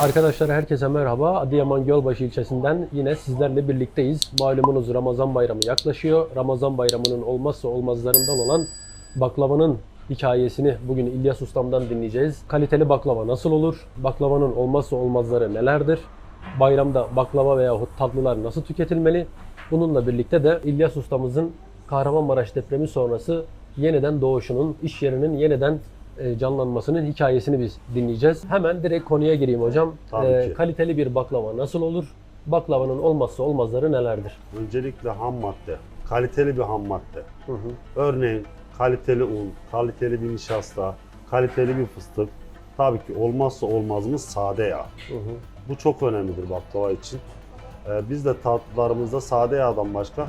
Arkadaşlar herkese merhaba. Adıyaman Gölbaşı ilçesinden yine sizlerle birlikteyiz. Malumunuz Ramazan bayramı yaklaşıyor. Ramazan bayramının olmazsa olmazlarından olan baklavanın hikayesini bugün İlyas Ustam'dan dinleyeceğiz. Kaliteli baklava nasıl olur? Baklavanın olmazsa olmazları nelerdir? Bayramda baklava veya tatlılar nasıl tüketilmeli? Bununla birlikte de İlyas Ustamızın Kahramanmaraş depremi sonrası yeniden doğuşunun, iş yerinin yeniden canlanmasının hikayesini biz dinleyeceğiz. Hemen direkt konuya gireyim hocam. Tabii E, ki. kaliteli bir baklava nasıl olur? Baklavanın olmazsa olmazları nelerdir? Öncelikle ham madde, kaliteli bir ham madde. Örneğin kaliteli un, kaliteli bir nişasta, kaliteli bir fıstık. Tabii ki olmazsa olmazımız sade yağ. Bu çok önemlidir baklava için. Ee, biz de tatlılarımızda sade yağdan başka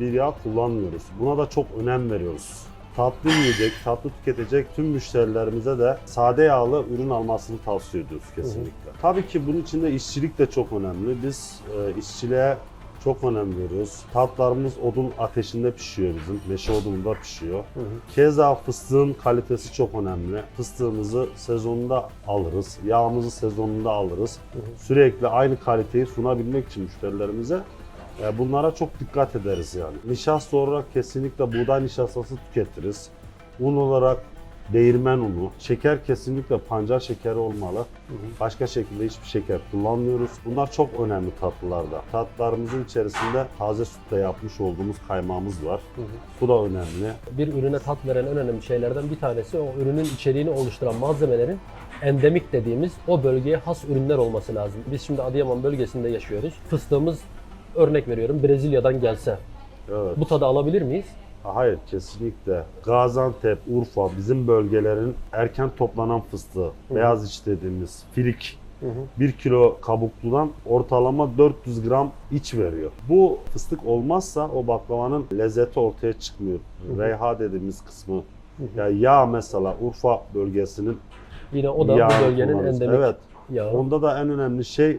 bir yağ kullanmıyoruz. Buna da çok önem veriyoruz. Tatlı yiyecek, tatlı tüketecek tüm müşterilerimize de sade yağlı ürün almasını tavsiye ediyoruz kesinlikle. Tabii ki bunun için de işçilik de çok önemli. Biz e, işçiliğe çok önem veriyoruz. Tatlarımız odun ateşinde pişiyor bizim. Meşe odununda pişiyor. Keza fıstığın kalitesi çok önemli. Fıstığımızı sezonunda alırız. Yağımızı sezonunda alırız. Sürekli aynı kaliteyi sunabilmek için müşterilerimize e, bunlara çok dikkat ederiz yani. Nişasta olarak kesinlikle buğday nişastası tüketiriz. Un olarak değirmen unu, şeker kesinlikle pancar şekeri olmalı. Başka şekilde hiçbir şeker kullanmıyoruz. Bunlar çok önemli tatlılarda. Tatlılarımızın içerisinde taze sütle yapmış olduğumuz kaymağımız var. Bu da önemli. Bir ürüne tat veren en önemli şeylerden bir tanesi o ürünün içeriğini oluşturan malzemelerin endemik dediğimiz o bölgeye has ürünler olması lazım. Biz şimdi Adıyaman bölgesinde yaşıyoruz. Fıstığımız örnek veriyorum Brezilya'dan gelse Evet. bu tadı alabilir miyiz? Hayır kesinlikle. Gaziantep, Urfa bizim bölgelerin erken toplanan fıstığı, beyaz iç dediğimiz filik 1 kilo kabukludan ortalama 400 gram iç veriyor. Bu fıstık olmazsa o baklavanın lezzeti ortaya çıkmıyor. Reyha dediğimiz kısmı. Ya yağ mesela Urfa bölgesinin Yine o da bu bölgenin kullanırız. endemik Evet. yağı. Onda da en önemli şey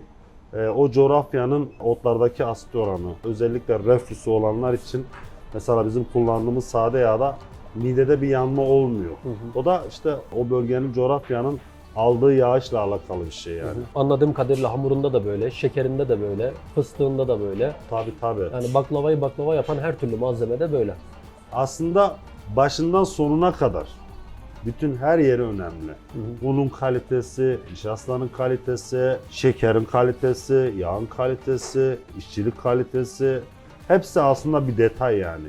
o coğrafyanın otlardaki asit oranı. Özellikle reflüsü olanlar için mesela bizim kullandığımız sade yağda midede bir yanma olmuyor. O da işte o bölgenin coğrafyanın aldığı yağışla alakalı bir şey yani. Anladığım kadarıyla hamurunda da böyle, şekerinde de böyle, fıstığında da böyle. Tabii tabii. Yani baklavayı baklava yapan her türlü malzeme de böyle. Aslında başından sonuna kadar bütün her yeri önemli. Unun kalitesi, nişastanın kalitesi, şekerin kalitesi, yağın kalitesi, işçilik kalitesi hepsi aslında bir detay yani.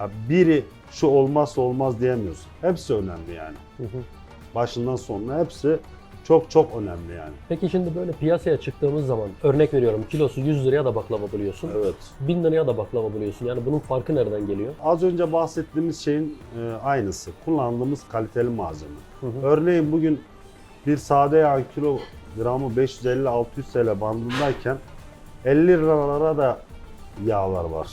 Ya biri şu olmazsa olmaz diyemiyorsun. Hepsi önemli yani. Başından sonuna hepsi çok çok önemli yani. Peki şimdi böyle piyasaya çıktığımız zaman örnek veriyorum kilosu 100 liraya da baklava buluyorsun. Evet. 1000 liraya da baklava buluyorsun. Yani bunun farkı nereden geliyor? Az önce bahsettiğimiz şeyin e, aynısı. Kullandığımız kaliteli malzeme. Örneğin bugün bir sade yağ kilogramı 550-600 TL bandındayken 50 liralara da yağlar var.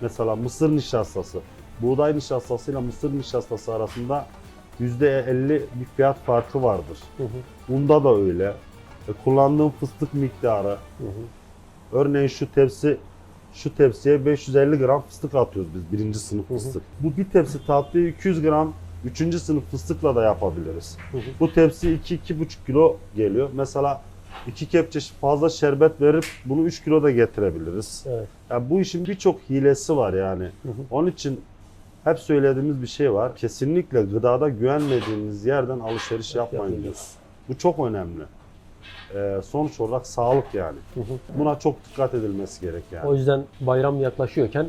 Mesela mısır nişastası. Buğday nişastasıyla mısır nişastası arasında %50 bir fiyat farkı vardır. Unda da öyle. E, kullandığım fıstık miktarı. Örneğin şu tepsi şu tepsiye 550 gram fıstık atıyoruz biz birinci sınıf fıstık. Bu bir tepsi tatlıyı 200 gram üçüncü sınıf fıstıkla da yapabiliriz. Bu tepsi 2-2,5 kilo geliyor. Mesela iki kepçe fazla şerbet verip bunu 3 kilo da getirebiliriz. Evet. Ya bu işin birçok hilesi var yani. Onun için hep söylediğimiz bir şey var. Kesinlikle gıdada güvenmediğiniz yerden alışveriş yapmayın diyoruz. Bu çok önemli. Ee, sonuç olarak sağlık yani. Buna çok dikkat edilmesi gerek yani. O yüzden bayram yaklaşıyorken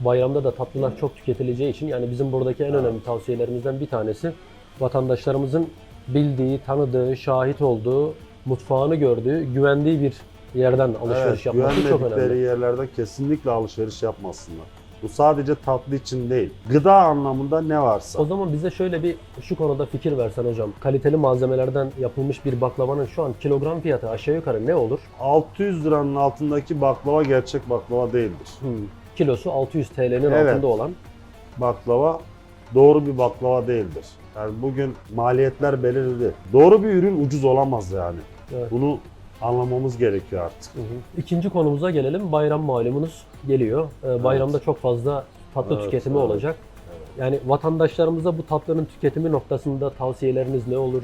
bayramda da tatlılar çok tüketileceği için yani bizim buradaki en önemli tavsiyelerimizden bir tanesi vatandaşlarımızın bildiği, tanıdığı, şahit olduğu, mutfağını gördüğü, güvendiği bir yerden alışveriş Evet, yapması çok güvenmedikleri önemli. yerlerden kesinlikle alışveriş yapmasınlar. Bu sadece tatlı için değil. Gıda anlamında ne varsa. O zaman bize şöyle bir şu konuda fikir versen hocam. Kaliteli malzemelerden yapılmış bir baklavanın şu an kilogram fiyatı aşağı yukarı ne olur? 600 liranın altındaki baklava gerçek baklava değildir. Kilosu 600 TL'nin Evet. altında olan baklava doğru bir baklava değildir. Yani bugün maliyetler belirli. Doğru bir ürün ucuz olamaz yani. Evet. Bunu anlamamız gerekiyor artık. İkinci konumuza gelelim. Bayram malumunuz geliyor. Ee, bayramda çok fazla tatlı Evet, tüketimi evet. olacak. Yani vatandaşlarımıza bu tatlının tüketimi noktasında tavsiyeleriniz ne olur?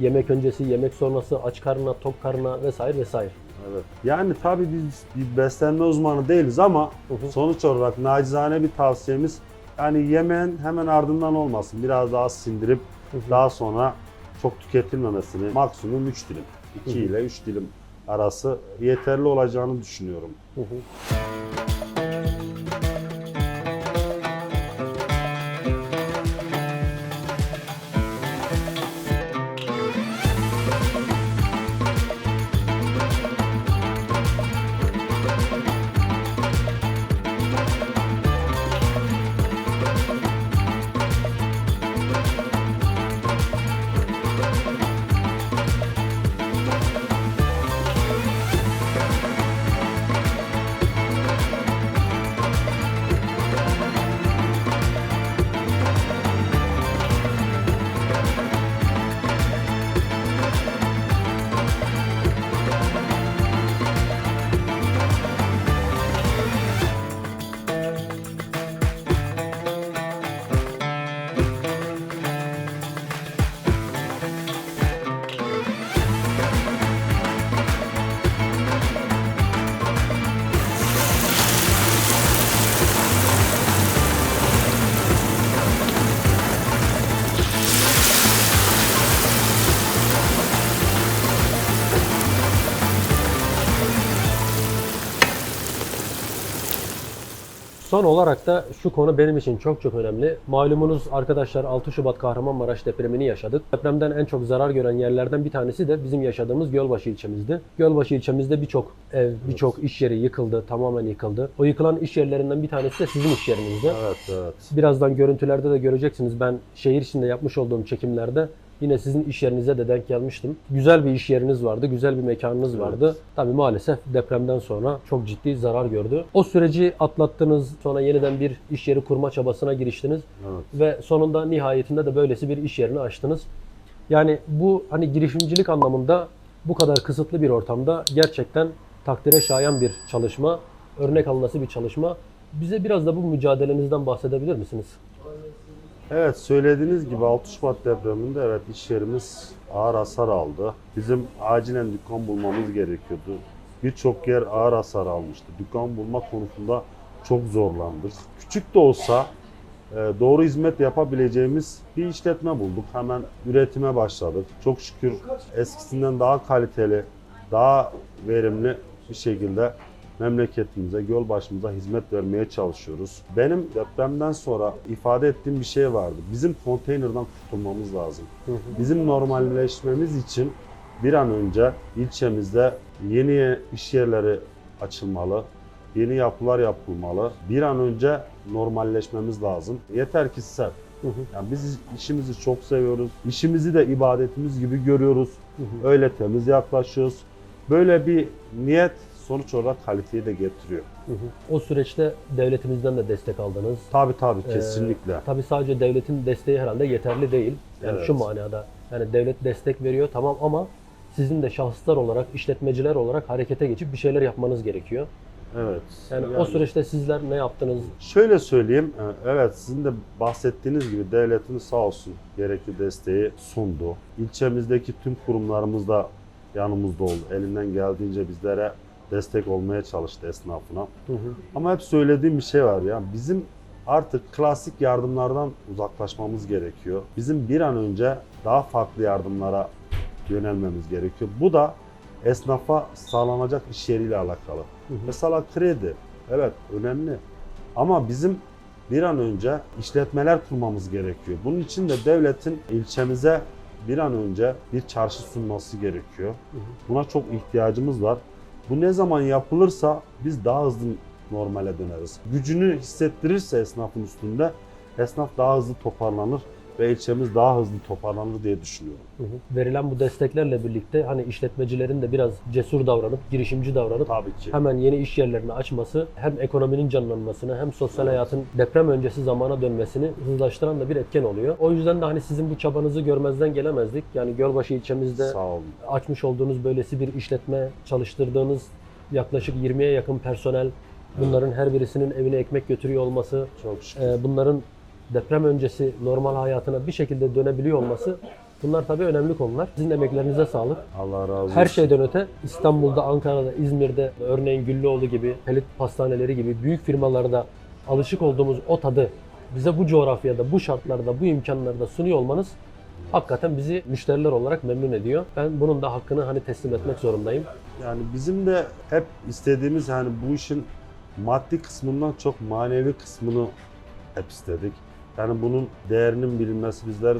Yemek öncesi, yemek sonrası, aç karnına, tok karnına vesaire vesaire. Evet. Yani tabii biz bir beslenme uzmanı değiliz ama Hı hı. sonuç olarak nacizane bir tavsiyemiz yani yemeğin hemen ardından olmasın. Biraz daha sindirip hı. daha sonra çok tüketilmemesini maksimum 3 dilim. 2 Hı hı. ile 3 dilim arası yeterli olacağını düşünüyorum. Hı hı. Son olarak da şu konu benim için çok çok önemli. Malumunuz arkadaşlar 6 Şubat Kahramanmaraş depremini yaşadık. Depremden en çok zarar gören yerlerden bir tanesi de bizim yaşadığımız Gölbaşı ilçemizdi. Gölbaşı ilçemizde birçok ev, birçok iş yeri yıkıldı, tamamen yıkıldı. O yıkılan iş yerlerinden bir tanesi de sizin iş yerinizdi. Evet, evet. Birazdan görüntülerde de göreceksiniz. Ben şehir içinde yapmış olduğum çekimlerde yine sizin iş yerinize de denk gelmiştim. Güzel bir iş yeriniz vardı, güzel bir mekanınız Evet. vardı. Tabii maalesef depremden sonra çok ciddi zarar gördü. O süreci atlattınız, sonra yeniden bir iş yeri kurma çabasına giriştiniz evet. ve sonunda nihayetinde de böylesi bir iş yerini açtınız. Yani bu hani girişimcilik anlamında bu kadar kısıtlı bir ortamda gerçekten takdire şayan bir çalışma, örnek alınası bir çalışma. Bize biraz da bu mücadelenizden bahsedebilir misiniz? Evet söylediğiniz gibi 6 Şubat depreminde evet iş yerimiz ağır hasar aldı. Bizim acilen dükkan bulmamız gerekiyordu. Birçok yer ağır hasar almıştı. Dükkan bulma konusunda çok zorlandık. Küçük de olsa e, doğru hizmet yapabileceğimiz bir işletme bulduk. Hemen üretime başladık. Çok şükür eskisinden daha kaliteli, daha verimli bir şekilde memleketimize, göl başımıza hizmet vermeye çalışıyoruz. Benim depremden sonra ifade ettiğim bir şey vardı. Bizim konteynerden kurtulmamız lazım. Bizim normalleşmemiz için bir an önce ilçemizde yeni iş yerleri açılmalı, yeni yapılar yapılmalı. Bir an önce normalleşmemiz lazım. Yeter ki hı. Yani biz işimizi çok seviyoruz. İşimizi de ibadetimiz gibi görüyoruz. Öyle temiz yaklaşıyoruz. Böyle bir niyet sonuç olarak kaliteyi de getiriyor. Hı hı. O süreçte devletimizden de destek aldınız. Tabii tabii Ee, kesinlikle. Tabii sadece devletin desteği herhalde yeterli değil. Yani Evet. şu manada yani devlet destek veriyor tamam ama sizin de şahıslar olarak, işletmeciler olarak harekete geçip bir şeyler yapmanız gerekiyor. Evet. Yani, o Yani süreçte sizler ne yaptınız? Şöyle söyleyeyim, e, evet sizin de bahsettiğiniz gibi devletimiz sağ olsun gerekli desteği sundu. İlçemizdeki tüm kurumlarımız da yanımızda oldu. Elinden geldiğince bizlere destek olmaya çalıştı esnafına. Hı hı. Ama hep söylediğim bir şey var ya bizim artık klasik yardımlardan uzaklaşmamız gerekiyor. Bizim bir an önce daha farklı yardımlara yönelmemiz gerekiyor. Bu da esnafa sağlanacak iş yeriyle alakalı. Hı hı. Mesela kredi evet önemli ama bizim bir an önce işletmeler kurmamız gerekiyor. Bunun için de devletin ilçemize bir an önce bir çarşı sunması gerekiyor. Buna çok ihtiyacımız var. Bu ne zaman yapılırsa biz daha hızlı normale döneriz. Gücünü hissettirirse esnafın üstünde esnaf daha hızlı toparlanır ve ilçemiz daha hızlı toparlanır diye düşünüyorum. Hı hı. Verilen bu desteklerle birlikte hani işletmecilerin de biraz cesur davranıp, girişimci davranıp Tabii ki. hemen yeni iş yerlerini açması hem ekonominin canlanmasını hem sosyal hayatın deprem öncesi zamana dönmesini hızlaştıran da bir etken oluyor. O yüzden de hani sizin bu çabanızı görmezden gelemezdik. Yani Gölbaşı ilçemizde açmış olduğunuz böylesi bir işletme, çalıştırdığınız yaklaşık 20'ye yakın personel, bunların her birisinin evine ekmek götürüyor olması, Çok şükür. e, bunların deprem öncesi normal hayatına bir şekilde dönebiliyor olması Bunlar tabii önemli konular. Sizin emeklerinize sağlık. Allah razı olsun. Her şeyden öte İstanbul'da, Ankara'da, İzmir'de örneğin Güllüoğlu gibi, Pelit Pastaneleri gibi büyük firmalarda alışık olduğumuz o tadı bize bu coğrafyada, bu şartlarda, bu imkanlarda sunuyor olmanız hakikaten bizi müşteriler olarak memnun ediyor. Ben bunun da hakkını hani teslim etmek zorundayım. Yani bizim de hep istediğimiz hani bu işin maddi kısmından çok manevi kısmını hep istedik. Yani bunun değerinin bilinmesi bizler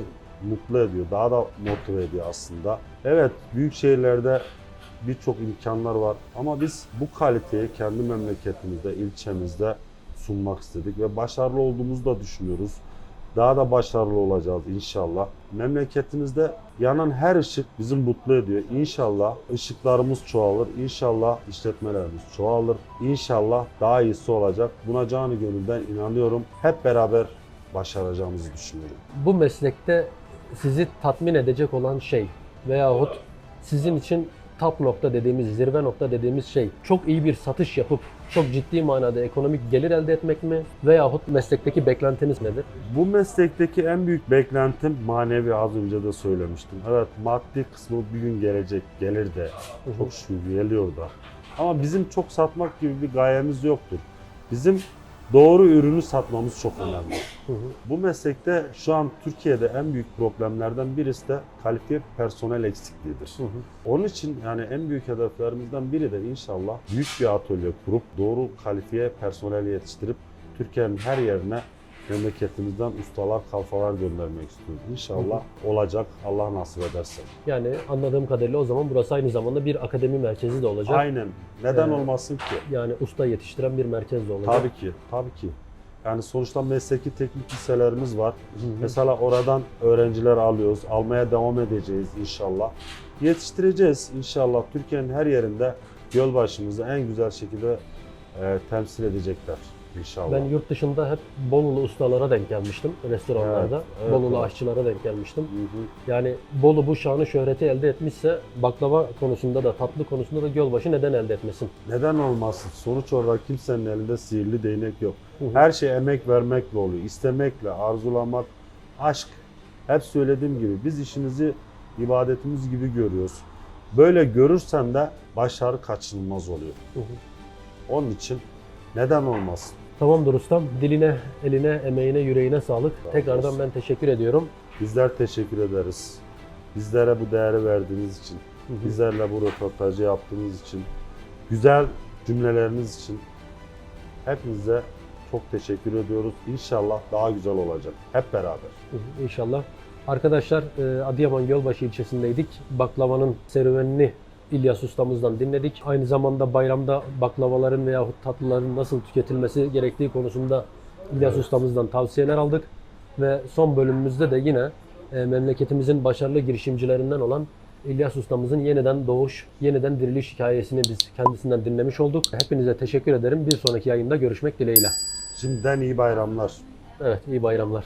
mutlu ediyor. Daha da motive ediyor aslında. Evet büyük şehirlerde birçok imkanlar var ama biz bu kaliteyi kendi memleketimizde, ilçemizde sunmak istedik ve başarılı olduğumuzu da düşünüyoruz. Daha da başarılı olacağız inşallah. Memleketimizde yanan her ışık bizi mutlu ediyor. İnşallah ışıklarımız çoğalır. İnşallah işletmelerimiz çoğalır. İnşallah daha iyisi olacak. Buna canı gönülden inanıyorum. Hep beraber başaracağımızı düşünüyorum. Bu meslekte sizi tatmin edecek olan şey veyahut sizin için top nokta dediğimiz, zirve nokta dediğimiz şey çok iyi bir satış yapıp çok ciddi manada ekonomik gelir elde etmek mi? Veyahut meslekteki beklentiniz nedir? Bu meslekteki en büyük beklentim manevi az önce de söylemiştim. Evet maddi kısmı bir gün gelecek, gelir de. Çok şükür geliyor da. Ama bizim çok satmak gibi bir gayemiz yoktur. Bizim doğru ürünü satmamız çok önemli. Hı hı. Bu meslekte şu an Türkiye'de en büyük problemlerden birisi de kalifiye personel eksikliğidir. Hı hı. Onun için yani en büyük hedeflerimizden biri de inşallah büyük bir atölye kurup doğru kalifiye personel yetiştirip Türkiye'nin her yerine memleketimizden ustalar, kalfalar göndermek istiyoruz. İnşallah olacak Allah nasip ederse. Yani anladığım kadarıyla o zaman burası aynı zamanda bir akademi merkezi de olacak. Aynen. Neden Ee, olmasın ki? Yani usta yetiştiren bir merkez de olacak. Tabii ki, tabii ki. Yani sonuçta mesleki teknik liselerimiz var. Mesela oradan öğrenciler alıyoruz. Almaya devam edeceğiz inşallah. Yetiştireceğiz inşallah. Türkiye'nin her yerinde Gölbaşımızı en güzel şekilde e, temsil edecekler inşallah. Ben yurt dışında hep Bolulu ustalara denk gelmiştim restoranlarda. Evet, evet, Bolulu evet. aşçılara denk gelmiştim. Hı hı. Yani Bolu bu şanı şöhreti elde etmişse baklava konusunda da tatlı konusunda da Gölbaşı neden elde etmesin? Neden olmasın? Sonuç olarak kimsenin elinde sihirli değnek yok. Hı hı. Her şey emek vermekle oluyor. İstemekle, arzulamak, aşk. Hep söylediğim gibi biz işimizi ibadetimiz gibi görüyoruz. Böyle görürsen de başarı kaçınılmaz oluyor. Hı hı. Onun için neden olmasın? Tamamdır ustam. Diline, eline, emeğine, yüreğine sağlık. Sağ Tekrardan ben teşekkür ediyorum. Bizler teşekkür ederiz. Bizlere bu değeri verdiğiniz için, Hı hı. bizlerle bu röportajı yaptığınız için, güzel cümleleriniz için hepinize çok teşekkür ediyoruz. İnşallah daha güzel olacak. Hep beraber. İnşallah. Arkadaşlar e, Adıyaman Gölbaşı ilçesindeydik. Baklavanın serüvenini İlyas ustamızdan dinledik. Aynı zamanda bayramda baklavaların veyahut tatlıların nasıl tüketilmesi gerektiği konusunda İlyas Evet. ustamızdan tavsiyeler aldık. Ve son bölümümüzde de yine e, memleketimizin başarılı girişimcilerinden olan İlyas ustamızın yeniden doğuş, yeniden diriliş hikayesini biz kendisinden dinlemiş olduk. Hepinize teşekkür ederim. Bir sonraki yayında görüşmek dileğiyle. Şimdiden iyi bayramlar. Evet, iyi bayramlar.